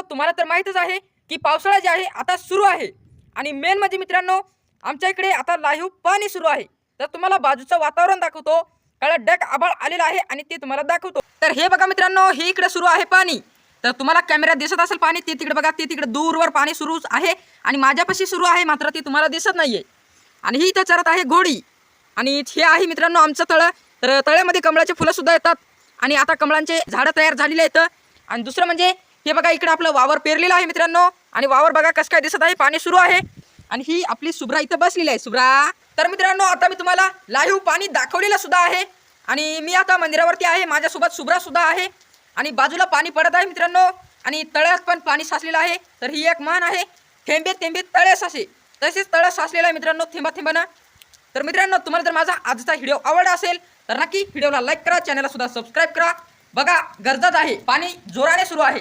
मित्रांनो तुम्हाला तर माहीतच आहे की पावसाळा जे आहे आता सुरू आहे. आणि मेन म्हणजे मित्रांनो आमच्या इकडे आता लाईव्ह पाणी सुरू आहे. तर तुम्हाला बाजूचं वातावरण दाखवतो. काळा डक आबाळ आलेला आहे आणि ते तुम्हाला दाखवतो. तर हे बघा मित्रांनो हे इकडे सुरू आहे पाणी. तर तुम्हाला कॅमेऱ्यात दिसत असेल पाणी ते तिकडे बघा ते तिकडे दूरवर पाणी सुरू आहे आणि माझ्यापाशी सुरू आहे मात्र ते तुम्हाला दिसत नाहीये. आणि ही इथं चरत आहे घोडी. आणि हे आहे मित्रांनो आमचं तळं. तर तळ्यामध्ये कमळाचे फुलं सुद्धा येतात. आणि आता कमळांचे झाडं तयार झालेले आहेत. आणि दुसरं म्हणजे हे बघा इकडे आपलं वावर पेरलेलं आहे मित्रांनो. आणि वावर बघा कसं काय दिसत आहे. पाणी सुरू आहे. आणि ही आपली सुब्रा इथं बसलेली आहे. सुभ्रा तर मित्रांनो आता मी तुम्हाला लाईव्ह पाणी दाखवलेलं सुद्धा आहे. आणि मी आता मंदिरावरती आहे. माझ्यासोबत सुभ्रा सुद्धा आहे. आणि बाजूला पाणी पडत आहे मित्रांनो. आणि तळ्यात पण पाणी साचलेलं आहे. तर ही एक मान आहे. थेंबे थेंबे तळे साचे. तसेच तळं साचलेलं आहे मित्रांनो थेंबा थेंबानं. तर मित्रांनो तुम्हाला जर माझा आजचा व्हिडिओ आवडला असेल तर नक्की व्हिडिओला लाईक करा चॅनलला सुद्धा सबस्क्राईब करा. बघा गरजच आहे. पाणी जोराने सुरू आहे.